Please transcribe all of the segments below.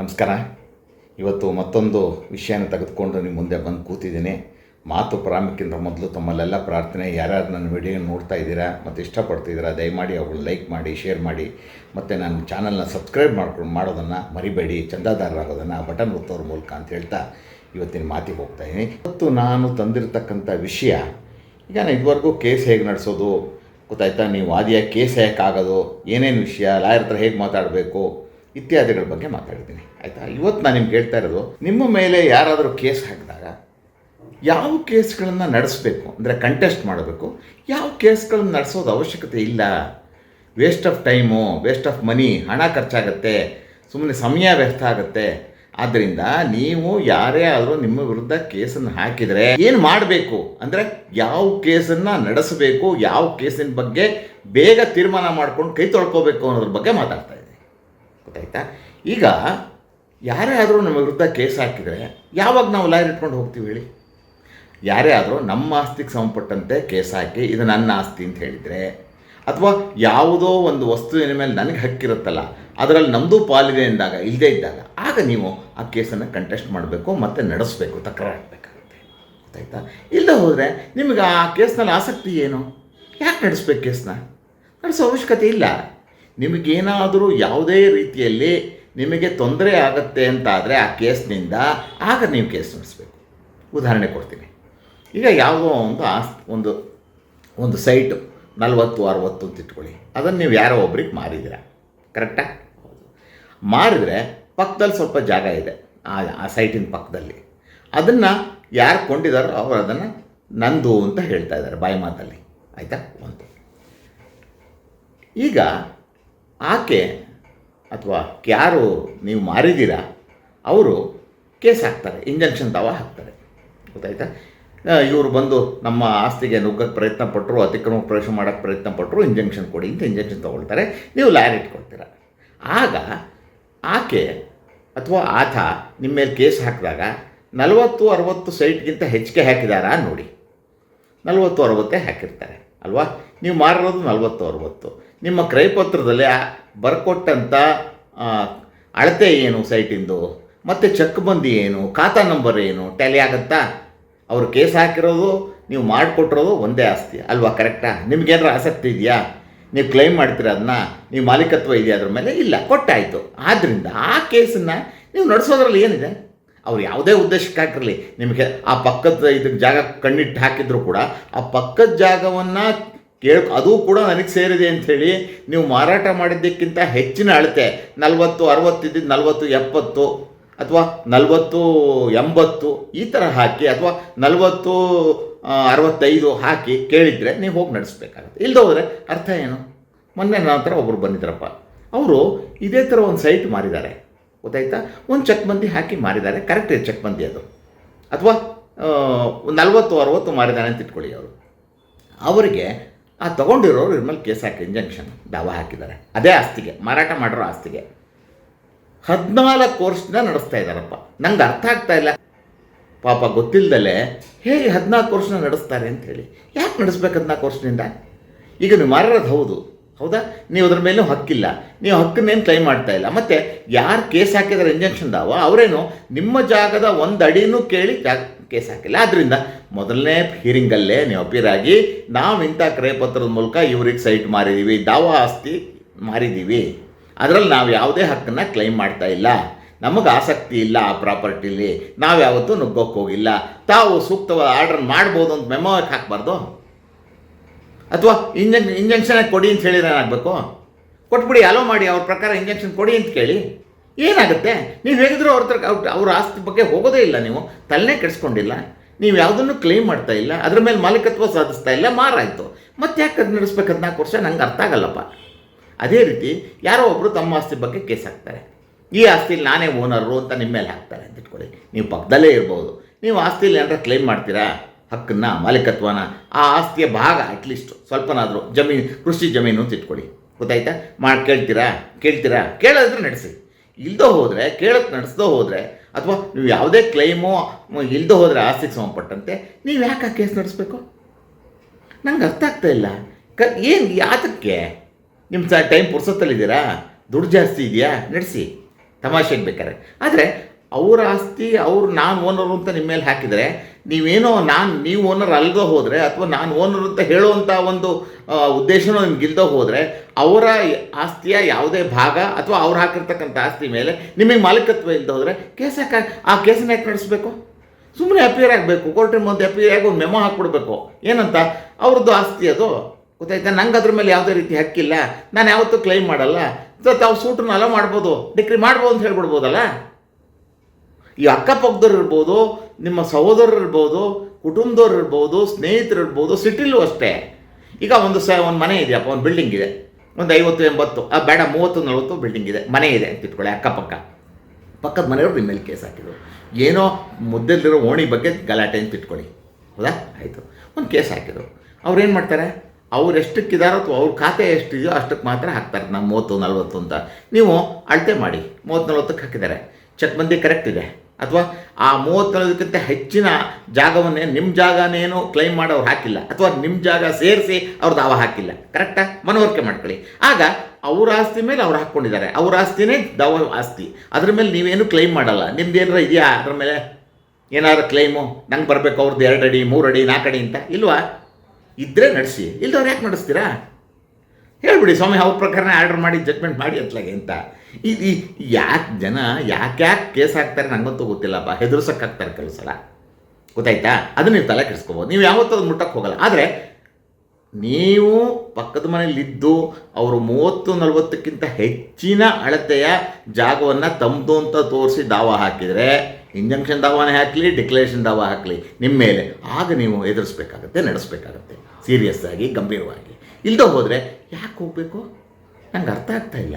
ನಮಸ್ಕಾರ. ಇವತ್ತು ಮತ್ತೊಂದು ವಿಷಯನ ತೆಗೆದುಕೊಂಡು ನಿಮ್ಮ ಮುಂದೆ ಬಂದು ಕೂತಿದ್ದೀನಿ. ಮಾತು ಪ್ರಾರಂಭಕ್ಕಿಂತ ಮೊದಲು ತಮ್ಮಲ್ಲೆಲ್ಲ ಪ್ರಾರ್ಥನೆ, ಯಾರ್ಯಾರು ನನ್ನ ವಿಡಿಯೋ ನೋಡ್ತಾ ಇದ್ದೀರಾ ಮತ್ತು ಇಷ್ಟಪಡ್ತಿದ್ದೀರಾ, ದಯಮಾಡಿ ಅವುಗಳು ಲೈಕ್ ಮಾಡಿ, ಶೇರ್ ಮಾಡಿ ಮತ್ತು ನನ್ನ ಚಾನಲ್ನ ಸಬ್ಸ್ಕ್ರೈಬ್ ಮಾಡ್ಕೊಂಡು ಮಾಡೋದನ್ನು ಮರಿಬೇಡಿ, ಚಂದಾದಾರರಾಗೋದನ್ನು ಬಟನ್ ಒತ್ತೋರ ಮೂಲಕ ಅಂತ ಹೇಳ್ತಾ ಇವತ್ತಿನ ಮಾತಿಗೆ ಹೋಗ್ತಾ ಇದ್ದೀನಿ. ಇವತ್ತು ನಾನು ತಂದಿರತಕ್ಕಂಥ ವಿಷಯ, ಈಗ ನಾನು ಇದುವರೆಗೂ ಕೇಸ್ ಹೇಗೆ ನಡೆಸೋದು, ಗೊತ್ತಾಯ್ತಾ? ನೀವು ವಾದಿಯ ಕೇಸ್ ಹೇಗಾಗೋದು, ಏನೇನು ವಿಷಯ, ಲಾಯರ್ ಹತ್ರ ಹೇಗೆ ಮಾತಾಡಬೇಕು ಇತ್ಯಾದಿಗಳ ಬಗ್ಗೆ ಮಾತಾಡ್ತೀನಿ, ಆಯಿತಾ? ಇವತ್ತು ನಾನು ನಿಮ್ಗೆ ಹೇಳ್ತಾ ಇರೋದು, ನಿಮ್ಮ ಮೇಲೆ ಯಾರಾದರೂ ಕೇಸ್ ಹಾಕಿದಾಗ ಯಾವ ಕೇಸ್ಗಳನ್ನು ನಡೆಸಬೇಕು, ಅಂದರೆ ಕಂಟೆಸ್ಟ್ ಮಾಡಬೇಕು, ಯಾವ ಕೇಸ್ಗಳನ್ನು ನಡೆಸೋದು ಅವಶ್ಯಕತೆ ಇಲ್ಲ. Waste of time waste of money ಹಣ ಖರ್ಚಾಗತ್ತೆ ಸುಮ್ಮನೆ ಸಮಯ ವ್ಯರ್ಥ ಆಗುತ್ತೆ. ಆದ್ದರಿಂದ ನೀವು ಯಾರೇ ಆದರೂ ನಿಮ್ಮ ವಿರುದ್ಧ ಕೇಸನ್ನು ಹಾಕಿದರೆ ಏನು ಮಾಡಬೇಕು? ಅಂದರೆ ಯಾವ ಕೇಸನ್ನು ನಡೆಸಬೇಕು, ಯಾವ ಕೇಸಿನ ಬಗ್ಗೆ ಬೇಗ ತೀರ್ಮಾನ ಮಾಡ್ಕೊಂಡು ಕೈ ತೊಳ್ಕೋಬೇಕು ಅನ್ನೋದ್ರ ಬಗ್ಗೆ ಮಾತಾಡ್ತಾ ಗೊತ್ತಾಯ್ತಾ? ಈಗ ಯಾರೇ ಆದರೂ ನಮ್ಮ ವಿರುದ್ಧ ಕೇಸ್ ಹಾಕಿದರೆ ಯಾವಾಗ ನಾವು ಲಾಯರ್ ಇಟ್ಕೊಂಡು ಹೋಗ್ತೀವಿ ಹೇಳಿ? ಯಾರೇ ಆದರೂ ನಮ್ಮ ಆಸ್ತಿಗೆ ಸಂಬಂಧಪಟ್ಟಂತೆ ಕೇಸ್ ಹಾಕಿ ಇದು ನನ್ನ ಆಸ್ತಿ ಅಂತ ಹೇಳಿದರೆ, ಅಥವಾ ಯಾವುದೋ ಒಂದು ವಸ್ತುವಿನ ಮೇಲೆ ನನಗೆ ಹಕ್ಕಿರುತ್ತಲ್ಲ ಅದರಲ್ಲಿ ನಮ್ಮದು ಪಾಲಿದೆ ಎಂದಾಗ ಇಲ್ಲದೇ ಇದ್ದಾಗ, ಆಗ ನೀವು ಆ ಕೇಸನ್ನು ಕಂಟೆಸ್ಟ್ ಮಾಡಬೇಕು ಮತ್ತು ನಡೆಸಬೇಕು ತಕರಾರು ಹಾಕಬೇಕಾಗುತ್ತೆ ಗೊತ್ತಾಯ್ತಾ? ಇಲ್ಲದೆ ಹೋದರೆ ನಿಮಗೆ ಆ ಕೇಸ್ನಲ್ಲಿ ಆಸಕ್ತಿ ಏನು? ಯಾಕೆ ನಡೆಸ್ಬೇಕು ಕೇಸನ್ನ ನಡೆಸೋ ಅವಶ್ಯಕತೆ ಇಲ್ಲ. ನಿಮಗೇನಾದರೂ ಯಾವುದೇ ರೀತಿಯಲ್ಲಿ ನಿಮಗೆ ತೊಂದರೆ ಆಗುತ್ತೆ ಅಂತಾದರೆ ಆ ಕೇಸ್ನಿಂದ ಆಗ ನೀವು ಕೇಸ್ ನಡೆಸಬೇಕು. ಉದಾಹರಣೆ ಕೊಡ್ತೀನಿ. ಈಗ ಯಾವುದೋ ಒಂದು ಆಸ್ತಿ ಒಂದು ಒಂದು ಸೈಟು ನಲ್ವತ್ತು, ಅರವತ್ತು ಅಂತ ಇಟ್ಕೊಳ್ಳಿ. ಅದನ್ನು ನೀವು ಯಾರೋ ಒಬ್ರಿಗೆ ಮಾರಿದ್ದೀರ? ಕರೆಕ್ಟಾ? ಮಾರಿದರೆ ಪಕ್ಕದಲ್ಲಿ ಸ್ವಲ್ಪ ಜಾಗ ಇದೆ, ಆ ಆ ಸೈಟಿನ ಪಕ್ಕದಲ್ಲಿ. ಅದನ್ನು ಯಾರು ಕೊಂಡಿದ್ದಾರೋ ಅವರು ಅದನ್ನು ನಂದು ಅಂತ ಹೇಳ್ತಾ ಇದ್ದಾರೆ, ಬಾಯಿ ಮಾತಲ್ಲಿ. ಆಯಿತಾ? ಒಂದು. ಈಗ ಆಕೆ ಅಥವಾ ಯಾರು ನೀವು ಮಾರಿದ್ದೀರಾ, ಅವರು ಕೇಸ್ ಹಾಕ್ತಾರೆ ಇಂಜೆಕ್ಷನ್ ದಾವ ಹಾಕ್ತಾರೆ. ಗೊತ್ತಾಯ್ತಾ? ಇವರು ಬಂದು ನಮ್ಮ ಆಸ್ತಿಗೆ ನುಗ್ಗಕ್ಕೆ ಪ್ರಯತ್ನ ಪಟ್ಟರು ಅತಿಕ್ರಮ ಪ್ರವೇಶ ಮಾಡೋಕ್ಕೆ ಪ್ರಯತ್ನ ಪಟ್ಟರು ಇಂಜೆಕ್ಷನ್ ಕೊಡಿ ಅಂತ ಇಂಜೆಕ್ಷನ್ ತೊಗೊಳ್ತಾರೆ. ನೀವು ಲಾಯರ್ ಇಟ್ಕೊಳ್ತೀರ. ಆಗ ಆಕೆ ಅಥವಾ ಆತ ನಿಮ್ಮ ಮೇಲೆ ಕೇಸ್ ಹಾಕಿದಾಗ ನಲವತ್ತು ಅರವತ್ತು ಸೈಟ್ಗಿಂತ ಹೆಚ್ಚಿಗೆ ಹಾಕಿದಾರಾ ನೋಡಿ. ನಲವತ್ತು ಅರವತ್ತೇ ಹಾಕಿರ್ತಾರೆ, ಅಲ್ವಾ? ನೀವು ಮಾರಿರೋದು ನಲವತ್ತು ಅರವತ್ತು. ನಿಮ್ಮ ಕ್ರಯಪತ್ರದಲ್ಲಿ ಬರ್ಕೊಟ್ಟಂಥ ಅಳತೆ ಏನು ಸೈಟಿಂದು? ಮತ್ತು ಚೆಕ್ ಬಂದಿ ಏನು? ಖಾತಾ ನಂಬರ್ ಏನು? ಟ್ಯಾಲಿ ಆಗುತ್ತಾ? ಅವರು ಕೇಸ್ ಹಾಕಿರೋದು, ನೀವು ಮಾಡಿಕೊಟ್ಟಿರೋದು ಒಂದೇ ಆಸ್ತಿ. ಅಲ್ವಾ? ಕರೆಕ್ಟಾ? ನಿಮ್ಗೇನಾರ ಆಸಕ್ತಿ ಇದೆಯಾ? ನೀವು ಕ್ಲೈಮ್ ಮಾಡ್ತೀರ ಅದನ್ನ ನೀವು ಮಾಲೀಕತ್ವ ಇದೆಯಾ ಅದ್ರ ಮೇಲೆ? ಇಲ್ಲ, ಕೊಟ್ಟಾಯಿತು. ಆದ್ದರಿಂದ ಆ ಕೇಸನ್ನು ನೀವು ನಡೆಸೋದ್ರಲ್ಲಿ ಏನಿದೆ? ಅವ್ರು ಯಾವುದೇ ಉದ್ದೇಶಕ್ಕಾಗಿರಲಿ ನಿಮಗೆ ಆ ಪಕ್ಕದ ಇದಕ್ಕೆ ಜಾಗ ಕಣ್ಣಿಟ್ಟು ಹಾಕಿದ್ರು ಕೂಡ ಆ ಪಕ್ಕದ ಜಾಗವನ್ನು ಕೇಳ್ ಅದು ಕೂಡ ನನಗೆ ಸೇರಿದೆ ಅಂಥೇಳಿ ನೀವು ಮಾರಾಟ ಮಾಡಿದ್ದಕ್ಕಿಂತ ಹೆಚ್ಚಿನ ಅಳತೆ, ನಲವತ್ತು ಅರವತ್ತಿದ್ದು ನಲವತ್ತು, ಎಪ್ಪತ್ತು ಅಥವಾ ನಲವತ್ತು, ಎಂಬತ್ತು ಈ ಥರ ಹಾಕಿ ಅಥವಾ ನಲವತ್ತು ಅರವತ್ತೈದು ಹಾಕಿ ಕೇಳಿದರೆ ನೀವು ಹೋಗಿ ನಡೆಸ್ಬೇಕಾಗುತ್ತೆ. ಇಲ್ಲದೆ ಹೋದರೆ ಅರ್ಥ ಏನು? ಮೊನ್ನೆ ನನ್ನ ಹತ್ರ ಒಬ್ಬರು ಬಂದಿದ್ರಪ್ಪ. ಅವರು ಇದೇ ಥರ ಒಂದು ಸೈಟ್ ಮಾರಿದ್ದಾರೆ. ಗೊತ್ತಾಯ್ತಾ? ಒಂದು ಚೆಕ್ ಬಂದಿ ಹಾಕಿ ಮಾರಿದ್ದಾರೆ. ಕರೆಕ್ಟ್ ಇದೆ ಚೆಕ್ ಬಂದಿ ಅದು. ಅಥವಾ ನಲವತ್ತು, ಅರವತ್ತು ಮಾರಿದ್ದಾನೆ ಅಂತ ಇಟ್ಕೊಳ್ಳಿ ಅವರು. ಅವರಿಗೆ ಆ, ತೊಗೊಂಡಿರೋರು ಇದ್ರ ಮೇಲೆ ಕೇಸ್ ಹಾಕಿ ಇಂಜೆಕ್ಷನ್ ದಾವ ಹಾಕಿದ್ದಾರೆ. ಅದೇ ಆಸ್ತಿಗೆ, ಮಾರಾಟ ಮಾಡಿರೋ ಆಸ್ತಿಗೆ. ಹದಿನಾಲ್ಕು ವರ್ಷದಿಂದ ನಡೆಸ್ತಾ ಇದ್ದಾರಪ್ಪ. ನಂಗೆ ಅರ್ಥ ಆಗ್ತಾ ಇಲ್ಲ. ಪಾಪ ಗೊತ್ತಿಲ್ಲದಲೆ ಹೇಗೆ ಹದಿನಾಲ್ಕು ವರ್ಷನ ನಡೆಸ್ತಾರೆ ಅಂತ ಹೇಳಿ. ಯಾಕೆ ನಡೆಸ್ಬೇಕು ಹದಿನಾಲ್ಕು ವರ್ಷದಿಂದ? ಈಗ ನೀವು ಮಾರೋದು ಹೌದು. ಹೌದಾ? ನೀವು ಅದ್ರ ಮೇಲೂ ಹಕ್ಕಿಲ್ಲ. ನೀವು ಹಕ್ಕನ್ನೇನು ಕ್ಲೈಮ್ ಮಾಡ್ತಾ ಇಲ್ಲ. ಮತ್ತು ಯಾರು ಕೇಸ್ ಹಾಕಿದಾರೆ ಇಂಜೆಕ್ಷನ್ ದಾವ? ಅವರೇನು ನಿಮ್ಮ ಜಾಗದ ಒಂದು ಅಡಿನೂ ಕೇಳಿ ಜಾಗ ಕೇಸ್ ಹಾಕಿಲ್ಲ. ಆದ್ದರಿಂದ ಮೊದಲನೇ ಹಿಯರಿಂಗಲ್ಲೇ ನೀವು ಅಪೀರ್ ಆಗಿ ನಾವು ಇಂಥ ಕ್ರಯಪತ್ರದ ಮೂಲಕ ಇವ್ರಿಗೆ ಸೈಟ್ ಮಾರಿದ್ದೀವಿ ದಾವ ಆಸ್ತಿ ಮಾರಿದ್ದೀವಿ ಅದರಲ್ಲಿ ನಾವು ಯಾವುದೇ ಹಕ್ಕನ್ನು ಕ್ಲೈಮ್ ಮಾಡ್ತಾ ಇಲ್ಲ. ನಮಗೆ ಆಸಕ್ತಿ ಇಲ್ಲ ಆ ಪ್ರಾಪರ್ಟಿಲಿ. ನಾವು ಯಾವತ್ತೂ ನುಗ್ಗೋಕ್ಕೆ ಹೋಗಿಲ್ಲ. ತಾವು ಸೂಕ್ತವಾದ ಆರ್ಡರ್ ಮಾಡ್ಬೋದು ಅಂತ ಮೆಮೋ ಹಾಕಬಾರ್ದು. ಅಥವಾ ಇಂಜೆಕ್ ಇಂಜೆಕ್ಷನ್ ಕೊಡಿ ಅಂತ ಹೇಳಿದ್ರೆ ಏನಾಗಬೇಕು? ಕೊಟ್ಬಿಡಿ ಅಲೋ ಮಾಡಿ, ಅವ್ರ ಪ್ರಕಾರ ಇಂಜೆಕ್ಷನ್ ಕೊಡಿ ಅಂತ ಕೇಳಿ. ಏನಾಗುತ್ತೆ? ನೀವು ಹೇಗಿದ್ರು ಅವ್ರ ಹತ್ರ ಅವ್ರ ಆಸ್ತಿ ಬಗ್ಗೆ ಹೋಗೋದೇ ಇಲ್ಲ ನೀವು. ತಲೆನೇ ಕೆಡಿಸ್ಕೊಂಡಿಲ್ಲ. ನೀವು ಯಾವುದನ್ನು ಕ್ಲೇಮ್ ಮಾಡ್ತಾ ಇಲ್ಲ. ಅದ್ರ ಮೇಲೆ ಮಾಲೀಕತ್ವ ಸಾಧಿಸ್ತಾ ಇಲ್ಲ. ಮಾರಾಯಿತು. ಮತ್ತೆ ಯಾಕೆ ಅದು ನಡೆಸ್ಬೇಕಂತ ನಾಲ್ಕು ವರ್ಷ? ನಂಗೆ ಅರ್ಥ ಆಗಲ್ಲಪ್ಪ. ಅದೇ ರೀತಿ ಯಾರೋ ಒಬ್ಬರು ತಮ್ಮ ಆಸ್ತಿ ಬಗ್ಗೆ ಕೇಸ್ ಹಾಕ್ತಾರೆ. ಈ ಆಸ್ತಿಲಿ ನಾನೇ ಓನರು ಅಂತ ನಿಮ್ಮ ಮೇಲೆ ಹಾಕ್ತಾರೆ ಅಂತ ಇಟ್ಕೊಳ್ಳಿ. ನೀವು ಪಕ್ಕದಲ್ಲೇ ಇರ್ಬೋದು. ನೀವು ಆಸ್ತಿಲಿ ಏನಾರ ಕ್ಲೇಮ್ ಮಾಡ್ತೀರಾ? ಹಕ್ಕನ್ನು, ಮಾಲೀಕತ್ವನ, ಆ ಆಸ್ತಿಯ ಭಾಗ ಅಟ್ಲೀಸ್ಟ್ ಸ್ವಲ್ಪನಾದರೂ ಜಮೀನು ಕೃಷಿ ಜಮೀನು ಅಂತ ಇಟ್ಕೊಳ್ಳಿ. ಗೊತ್ತಾಯ್ತಾ? ಮಾಡಿ ಕೇಳ್ತೀರಾ? ಕೇಳ್ತೀರಾ? ಕೇಳೋದ್ರೆ ನಡೆಸಿ. ಇಲ್ದೋ ಹೋದರೆ ಕೇಳಕ್ಕೆ ನಡೆಸ್ದೋ ಹೋದರೆ, ಅಥವಾ ನೀವು ಯಾವುದೇ ಕ್ಲೈಮು ಇಲ್ದೋ ಹೋದರೆ ಆಸ್ತಿಗೆ ಸಂಬಂಧಪಟ್ಟಂತೆ, ನೀವು ಯಾಕೆ ಆ ಕೇಸ್ ನಡೆಸ್ಬೇಕು? ನಂಗೆ ಅರ್ಥ ಆಗ್ತಾ ಇಲ್ಲ. ಕ, ಏನು, ಯಾತಕ್ಕೆ? ನಿಮ್ಮ ಸ, ಟೈಮ್ ಪುರ್ಸತ್ತಲ್ಲಿದ್ದೀರಾ? ದುಡ್ಡು ಜಾಸ್ತಿ ಇದೆಯಾ? ನಡೆಸಿ. ತಮಾಷೆಗೆ ಬೇಕಾದ್ರೆ. ಆದರೆ, ಅವ್ರ ಆಸ್ತಿ, ಅವ್ರು ನಾನು ಓನರು ಅಂತ ನಿಮ್ಮ ಮೇಲೆ ಹಾಕಿದರೆ ನೀವೇನೋ ನಾನು, ನೀವು ಓನರ್ ಅಲ್ದೋ ಹೋದರೆ ಅಥವಾ ನಾನು ಓನರ್ ಅಂತ ಹೇಳುವಂಥ ಒಂದು ಉದ್ದೇಶನೂ ನಿಮ್ಗಿಲ್ದ ಹೋದರೆ ಅವರ ಆಸ್ತಿಯ ಯಾವುದೇ ಭಾಗ ಅಥವಾ ಅವ್ರು ಹಾಕಿರ್ತಕ್ಕಂಥ ಆಸ್ತಿ ಮೇಲೆ ನಿಮಗೆ ಮಾಲೀಕತ್ವ ಇಲ್ಲದೆ ಹೋದರೆ ಕೇಸ್ ಯಾಕೆ, ಆ ಕೇಸನ್ನ ಯಾಕೆ ನಡೆಸಬೇಕು? ಸುಮ್ಮನೆ ಅಪಿಯರ್ ಆಗಬೇಕು ಕೋರ್ಟಿನ ಮುಂದೆ ಅಪಿಯರ್ ಆಗಿ ಒಂದು ಮೆಮೊ ಹಾಕ್ಬಿಡ್ಬೇಕು. ಏನಂತ? ಅವ್ರದ್ದು ಆಸ್ತಿ ಅದು. ಗೊತ್ತಾಯ್ತಾ? ನಂಗೆ ಅದ್ರ ಮೇಲೆ ಯಾವುದೇ ರೀತಿ ಹಕ್ಕಿಲ್ಲ. ನಾನು ಯಾವತ್ತೂ ಕ್ಲೈಮ್ ಮಾಡಲ್ಲ. ಸೊ ತಾವು ಸೂಟನ್ನೆಲ್ಲ ಮಾಡ್ಬೋದು. ಡಿಕ್ರಿ ಮಾಡ್ಬೋದು ಅಂತ ಹೇಳ್ಬಿಡ್ಬೋದಲ್ಲ? ಈ ಅಕ್ಕಪಕ್ಕದವ್ರು ಇರ್ಬೋದು ನಿಮ್ಮ ಸಹೋದರರಿರ್ಬೋದು ಇರ್ಬೋದು ಕುಟುಂಬದವ್ರು ಇರ್ಬೋದು ಸ್ನೇಹಿತರು ಇರ್ಬೋದು ಸಿಟಿಲೂ ಅಷ್ಟೇ. ಈಗ ಒಂದು ಸ ಒಂದು ಮನೆ ಇದೆಯಪ್ಪ ಒಂದು ಬಿಲ್ಡಿಂಗ್ ಇದೆ. ಒಂದು ಐವತ್ತು ಎಂಬತ್ತು ಆ, ಬೇಡ ಮೂವತ್ತು ನಲವತ್ತು ಬಿಲ್ಡಿಂಗ್ ಇದೆ. ಮನೆ ಇದೆ ಅಂತ ಇಟ್ಕೊಳ್ಳಿ ಅಕ್ಕಪಕ್ಕ. ಪಕ್ಕದ ಮನೆಯವರು ನಿಮ್ಮ ಮೇಲೆ ಕೇಸ್ ಹಾಕಿದ್ರು. ಏನೋ ಮುದ್ದೆಲಿರೋ ಓಣಿ ಬಗ್ಗೆ ಗಲಾಟೆ ಅಂತ ಇಟ್ಕೊಳ್ಳಿ. ಹೌದಾ? ಆಯಿತು. ಒಂದು ಕೇಸ್ ಹಾಕಿದ್ರು. ಅವ್ರು ಏನು ಮಾಡ್ತಾರೆ? ಅವ್ರು ಎಷ್ಟಕ್ಕಿದಾರೋ ಅಥವಾ ಅವ್ರ ಖಾತೆ ಎಷ್ಟಿದೆಯೋ ಅಷ್ಟಕ್ಕೆ ಮಾತ್ರ ಹಾಕ್ತಾರೆ. ನಮ್ಮ ಮೂವತ್ತು ನಲವತ್ತು ಅಂತ. ನೀವು ಅಳತೆ ಮಾಡಿ. ಮೂವತ್ತು ನಲ್ವತ್ತಕ್ಕೆ ಹಾಕಿದ್ದಾರೆ. ಚೆಕ್ ಬಂದಿ ಕರೆಕ್ಟ್ ಇದೆ. ಅಥವಾ ಆ ಮೂವತ್ತು ನಲ್ವತ್ತಕ್ಕಿಂತ ಹೆಚ್ಚಿನ ಜಾಗವನ್ನೇ ನಿಮ್ಮ ಜಾಗನೇನು ಕ್ಲೈಮ್ ಮಾಡೋರು ಹಾಕಿಲ್ಲ ಅಥವಾ ನಿಮ್ಮ ಜಾಗ ಸೇರಿಸಿ ಅವ್ರು ದಾವ ಹಾಕಿಲ್ಲ. ಕರೆಕ್ಟಾ ಮನವರಿಕೆ ಮಾಡ್ಕೊಳ್ಳಿ. ಆಗ ಅವ್ರ ಆಸ್ತಿ ಮೇಲೆ ಅವ್ರು ಹಾಕ್ಕೊಂಡಿದ್ದಾರೆ ಅವ್ರ ಆಸ್ತಿನೇ ದಾವ ಆಸ್ತಿ. ಅದ್ರ ಮೇಲೆ ನೀವೇನು ಕ್ಲೈಮ್ ಮಾಡಲ್ಲ. ನಿಮ್ದು ಏನಾರ ಇದೆಯಾ? ಅದ್ರ ಮೇಲೆ ಏನಾದ್ರು ಕ್ಲೈಮು ನಂಗೆ ಬರಬೇಕು ಅವ್ರದ್ದು ಎರಡು ಅಡಿ, ಮೂರು ಅಡಿ ನಾಲ್ಕು ಅಡಿ ಅಂತ. ಇಲ್ವಾ? ಇದ್ದರೆ ನಡೆಸಿ. ಇಲ್ಲದವ್ರು ಯಾಕೆ ನಡೆಸ್ತೀರಾ? ಹೇಳ್ಬಿಡಿ, ಸ್ವಾಮಿ ಅವ್ರ ಪ್ರಕಾರನೇ ಆರ್ಡರ್ ಮಾಡಿ ಜಜ್ಮೆಂಟ್ ಮಾಡಿ ಅತ್ಲಾಗೆ ಅಂತ. ಈ ಯಾಕೆ ಜನ, ಯಾಕೆ ಯಾಕೆ ಕೇಸ್ ಹಾಕ್ತಾರೆ ನಂಗಂತೂ ಗೊತ್ತಿಲ್ಲಪ್ಪ. ಹೆದರ್ಸಕ್ಕೆ ಹಾಕ್ತಾರೆ ಕೆಲವು ಸಲ. ಗೊತ್ತಾಯ್ತಾ? ಅದನ್ನ ನೀವು ತಲೆ ಕೆಡಿಸ್ಕೋಬೋದು. ನೀವು ಯಾವತ್ತೂ ಅದು ಮುಟ್ಟಕ್ಕೆ ಹೋಗಲ್ಲ. ಆದರೆ, ನೀವು ಪಕ್ಕದ ಮನೇಲಿದ್ದು ಅವರು ಮೂವತ್ತು, ನಲವತ್ತಕ್ಕಿಂತ ಹೆಚ್ಚಿನ ಅಳತೆಯ ಜಾಗವನ್ನು ತಮ್ಮದು ಅಂತ ತೋರಿಸಿ ದಾವ ಹಾಕಿದರೆ ಇಂಜಂಕ್ಷನ್ ದಾವಾನೇ ಹಾಕಲಿ ಡಿಕ್ಲರೇಷನ್ ದಾವ ಹಾಕಲಿ ನಿಮ್ಮ ಮೇಲೆ. ಆಗ ನೀವು ಎದುರಿಸ್ಬೇಕಾಗತ್ತೆ ನಡೆಸಬೇಕಾಗತ್ತೆ. ಸೀರಿಯಸ್ ಆಗಿ, ಗಂಭೀರವಾಗಿ. ಇಲ್ದೋ ಹೋದರೆ ಯಾಕೆ ಹೋಗಬೇಕು? ನಂಗೆ ಅರ್ಥ ಆಗ್ತಾ ಇಲ್ಲ.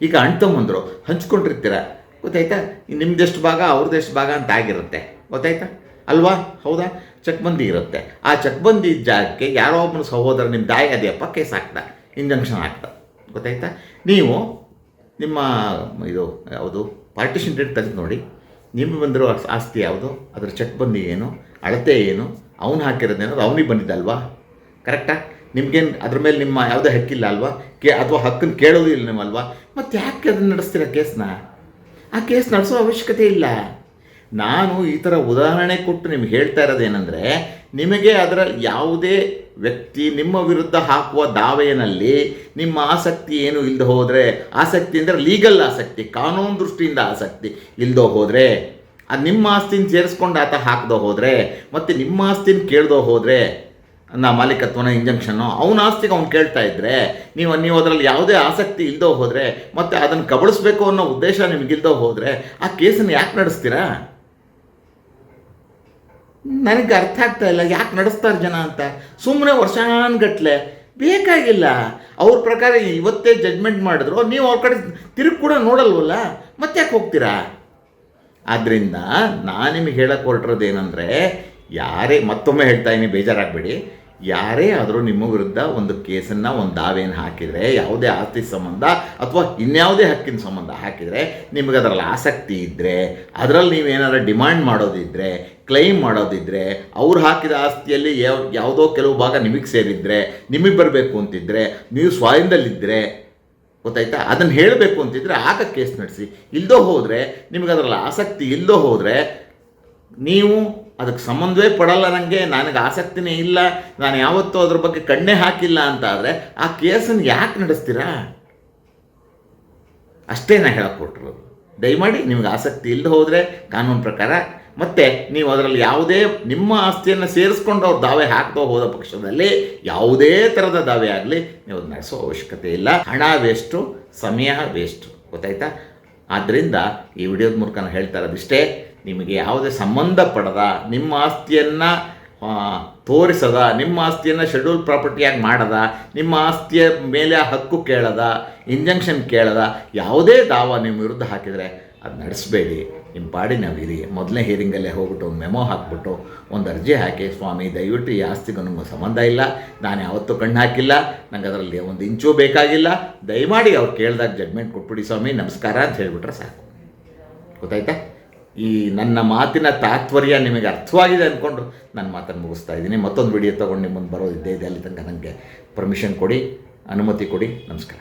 ಈಗ ಅಣ್ತಮ್ಮಂದರು ಹಂಚ್ಕೊಂಡಿರ್ತೀರ, ಗೊತ್ತಾಯ್ತಾ? ನಿಮ್ದೆಷ್ಟು ಭಾಗ ಅವ್ರದ್ದೆಷ್ಟು ಭಾಗ ಅಂತ ಆಗಿರುತ್ತೆ, ಗೊತ್ತಾಯ್ತಾ? ಅಲ್ವಾ? ಹೌದಾ? ಚಕ್ಬಂದಿ ಇರುತ್ತೆ. ಆ ಚಕ್ಬಂದಿ ಜಾಗಕ್ಕೆ ಯಾರೋ ಒಬ್ಬನ ಸಹೋದರ ನಿಮ್ಮ ದಾಯಿ ಅದೆಯಪ್ಪ ಕೇಸ್ ಹಾಕ್ದ, ಇಂಜಂಕ್ಷನ್ ಹಾಕ್ದ, ಗೊತ್ತಾಯ್ತಾ? ನೀವು ನಿಮ್ಮ ಇದು, ಯಾವುದು ಪಾರ್ಟಿಷನ್ ಡೇಟ್ ತೆಗೆದು ನೋಡಿ ನಿಮ್ಮ ಬಂದಿರೋ ಆಸ್ತಿ ಯಾವುದು? ಅದರ ಚಕ್ಬಂದಿ ಏನು? ಅಳತೆ ಏನು? ಅವನು ಹಾಕಿರೋದೇನೋ ಅವನಿಗೆ ಬಂದಿದ್ದಲ್ವಾ? ಕರೆಕ್ಟಾ ನಿಮ್ಗೇನು ಅದ್ರ ಮೇಲೆ ನಿಮ್ಮ ಯಾವುದೇ ಹಕ್ಕಿಲ್ಲ ಅಲ್ವಾ? ಕೇ ಅಥವಾ ಹಕ್ಕನ್ನು ಕೇಳೋದು ಇಲ್ಲ ನಿಮ್ಮಲ್ವಾ? ಮತ್ತು ಯಾಕೆ ಅದನ್ನು ನಡೆಸ್ತೀರ ಕೇಸ್ನ? ಆ ಕೇಸ್ ನಡೆಸೋ ಅವಶ್ಯಕತೆ ಇಲ್ಲ. ನಾನು ಈ ಥರ ಉದಾಹರಣೆ ಕೊಟ್ಟು ನಿಮ್ಗೆ ಹೇಳ್ತಾ ಇರೋದೇನೆಂದರೆ ನಿಮಗೆ ಅದರ ಯಾವುದೇ ವ್ಯಕ್ತಿ ನಿಮ್ಮ ವಿರುದ್ಧ ಹಾಕುವ ದಾವೆಯಲ್ಲಿ ನಿಮ್ಮ ಆಸಕ್ತಿ ಏನು ಇಲ್ಲದೆ ಹೋದರೆ, ಆಸಕ್ತಿ ಅಂದರೆ ಲೀಗಲ್ ಆಸಕ್ತಿ, ಕಾನೂನು ದೃಷ್ಟಿಯಿಂದ ಆಸಕ್ತಿ ಇಲ್ಲದೆ ಹೋದರೆ, ಅದು ನಿಮ್ಮ ಆಸ್ತಿನ ಸೇರಿಸ್ಕೊಂಡು ಆತ ಹಾಕ್ದೋ ಹೋದರೆ, ಮತ್ತು ನಿಮ್ಮ ಆಸ್ತಿನ ಕೇಳ್ದೋ ಹೋದರೆ ನಾ ಮಾಲೀಕತ್ವನ ಇಂಜಂಕ್ಷನ್ನು ಅವನ ಆಸ್ತಿಗೆ ಅವ್ನು ಕೇಳ್ತಾ ಇದ್ದರೆ ನೀವು ನೀವು ಅದರಲ್ಲಿ ಯಾವುದೇ ಆಸಕ್ತಿ ಇಲ್ಲದೋ ಹೋದರೆ ಮತ್ತು ಅದನ್ನು ಕಬಳಿಸ್ಬೇಕು ಅನ್ನೋ ಉದ್ದೇಶ ನಿಮಗಿಲ್ದೋ ಹೋದರೆ ಆ ಕೇಸನ್ನು ಯಾಕೆ ನಡೆಸ್ತೀರಾ? ನನಗೆ ಅರ್ಥ ಆಗ್ತಾ ಇಲ್ಲ, ಯಾಕೆ ನಡೆಸ್ತಾರೆ ಜನ ಅಂತ. ಸುಮ್ಮನೆ ವರ್ಷಾನ್ಗಟ್ಲೆ ಬೇಕಾಗಿಲ್ಲ. ಅವ್ರ ಪ್ರಕಾರ ಇವತ್ತೇ ಜಡ್ಮೆಂಟ್ ಮಾಡಿದ್ರು, ನೀವು ಅವ್ರ ಕಡೆ ತಿರುಗಿ ಕೂಡ ನೋಡಲ್ವಲ್ಲ? ಮತ್ತೆ ಯಾಕೆ ಹೋಗ್ತೀರಾ? ಆದ್ದರಿಂದ ನಾನು ನಿಮಗೆ ಹೇಳಕ್ಕೆ ಹೊರಟಿರೋದು ಏನಂದರೆ ಯಾರೇ ಮತ್ತೊಮ್ಮೆ ಹೇಳ್ತಾ ಇದ್ದೀನಿ ಬೇಜಾರಾಗಬೇಡಿ. ಯಾರೇ ಆದರೂ ನಿಮ್ಮ ವಿರುದ್ಧ ಒಂದು ಕೇಸನ್ನು, ಒಂದು ದಾವೆಯನ್ನು ಹಾಕಿದರೆ, ಯಾವುದೇ ಆಸ್ತಿ ಸಂಬಂಧ ಅಥವಾ ಇನ್ಯಾವುದೇ ಹಕ್ಕಿನ ಸಂಬಂಧ ಹಾಕಿದರೆ, ನಿಮಗೆ ಅದರಲ್ಲಿ ಆಸಕ್ತಿ ಇದ್ದರೆ ಅದರಲ್ಲಿ ನೀವೇನಾದ್ರು ಡಿಮ್ಯಾಂಡ್ ಮಾಡೋದಿದ್ದರೆ ಕ್ಲೈಮ್ ಮಾಡೋದಿದ್ದರೆ ಅವ್ರು ಹಾಕಿದ ಆಸ್ತಿಯಲ್ಲಿ ಯಾವ ಯಾವುದೋ ಕೆಲವು ಭಾಗ ನಿಮಗೆ ಸೇರಿದ್ರೆ, ನಿಮಗೆ ಬರಬೇಕು ಅಂತಿದ್ದರೆ ನೀವು ಸ್ವಾಯಂದಲ್ಲಿದ್ದರೆ ಗೊತ್ತಾಯ್ತಾ? ಅದನ್ನು ಹೇಳಬೇಕು ಅಂತಿದ್ದರೆ ಆಗ ಕೇಸ್ ನಡೆಸಿ. ಇಲ್ಲದೋ ಹೋದರೆ, ನಿಮಗೆ ಅದರಲ್ಲಿ ಆಸಕ್ತಿ ಇಲ್ಲದೋ ಹೋದರೆ, ನೀವು ಅದಕ್ಕೆ ಸಂಬಂಧವೇ ಪಡಲ್ಲ ನನಗೆ ನನಗೆ ಆಸಕ್ತಿನೇ ಇಲ್ಲ, ನಾನು ಯಾವತ್ತೂ ಅದ್ರ ಬಗ್ಗೆ ಕಣ್ಣೇ ಹಾಕಿಲ್ಲ ಅಂತ ಆದರೆ ಆ ಕೇಸನ್ನು ಯಾಕೆ ನಡೆಸ್ತೀರಾ? ಅಷ್ಟೇ ನಾ ಹೇಳಕ್ಕೆ ಕೊಟ್ಟಿರೋದು ದಯಮಾಡಿ ನಿಮಗೆ ಆಸಕ್ತಿ ಇಲ್ಲದೆ ಹೋದರೆ ಕಾನೂನು ಪ್ರಕಾರ, ಮತ್ತು ನೀವು ಅದರಲ್ಲಿ ಯಾವುದೇ ನಿಮ್ಮ ಆಸ್ತಿಯನ್ನು ಸೇರಿಸ್ಕೊಂಡು ಅವ್ರು ದಾವೆ ಹಾಕ್ತಾ ಹೋದ ಪಕ್ಷದಲ್ಲಿ, ಯಾವುದೇ ಥರದ ದಾವೆ ಆಗಲಿ, ನೀವು ನಡೆಸೋ ಅವಶ್ಯಕತೆ ಇಲ್ಲ. ಹಣ ವೇಸ್ಟು, ಸಮಯ ವೇಸ್ಟು. ಗೊತ್ತಾಯ್ತಾ? ಆದ್ದರಿಂದ ಈ ವಿಡಿಯೋದ ಮೂಲಕ ನಾನು ಹೇಳ್ತಾ ಇರೋದಿಷ್ಟೇ ನಿಮಗೆ ಯಾವುದೇ ಸಂಬಂಧ ಸಂಬಂಧಪಡದ ನಿಮ್ಮ ಆಸ್ತಿಯನ್ನು ತೋರಿಸದ, ನಿಮ್ಮ ಆಸ್ತಿಯನ್ನು ಶೆಡ್ಯೂಲ್ ಪ್ರಾಪರ್ಟಿಯಾಗಿ ಮಾಡದ, ನಿಮ್ಮ ಆಸ್ತಿಯ ಮೇಲೆ ಹಕ್ಕು ಕೇಳದ ಇಂಜಂಕ್ಷನ್ ಕೇಳದ, ಯಾವುದೇ ದಾವ ನಿಮ್ಮ ವಿರುದ್ಧ ಹಾಕಿದರೆ ಅದು ನಡೆಸಬೇಡಿ. ನಿಮ್ಮ ಪಾಡಿ ನಾವು ಇರಿ ಮೊದಲನೇ ಹಿಯರಿಂಗಲ್ಲೇ ಹೋಗ್ಬಿಟ್ಟು ಒಂದು ಮೆಮೊ ಹಾಕ್ಬಿಟ್ಟು ಒಂದು ಅರ್ಜಿ ಹಾಕಿ, ಸ್ವಾಮಿ, ದಯವಿಟ್ಟು ಈ ಆಸ್ತಿಗೂ ನಮಗೆ ಸಂಬಂಧ ಇಲ್ಲ. ನಾನು ಯಾವತ್ತೂ ಕಣ್ಣು ಹಾಕಿಲ್ಲ. ನಂಗೆ ಅದರಲ್ಲಿ ಒಂದು ಇಂಚೂ ಬೇಕಾಗಿಲ್ಲ. ದಯಮಾಡಿ ಅವ್ರು ಕೇಳಿದಾಗ ಜಡ್ಮೆಂಟ್ ಕೊಟ್ಬಿಡಿ ಸ್ವಾಮಿ. ನಮಸ್ಕಾರ ಅಂತ ಹೇಳಿಬಿಟ್ರೆ ಸಾಕು. ಗೊತ್ತಾಯ್ತಾ? ಈ ನನ್ನ ಮಾತಿನ ತಾತ್ಪರ್ಯ ನಿಮಗೆ ಅರ್ಥವಾಗಿದೆ ಅಂದ್ಕೊಂಡು ನನ್ನ ಮಾತನ್ನು ಮುಗಿಸ್ತಾ ಇದ್ದೀನಿ. ಮತ್ತೊಂದು ವಿಡಿಯೋ ತೊಗೊಂಡು ನಿಮ್ಮ ಮುಂದೆ ಬರೋದಿದ್ದೇ ಇದೆ, ಅಲ್ಲಿ ತನಕ ನನಗೆ ಪರ್ಮಿಷನ್ ಕೊಡಿ, ಅನುಮತಿ ಕೊಡಿ. ನಮಸ್ಕಾರ.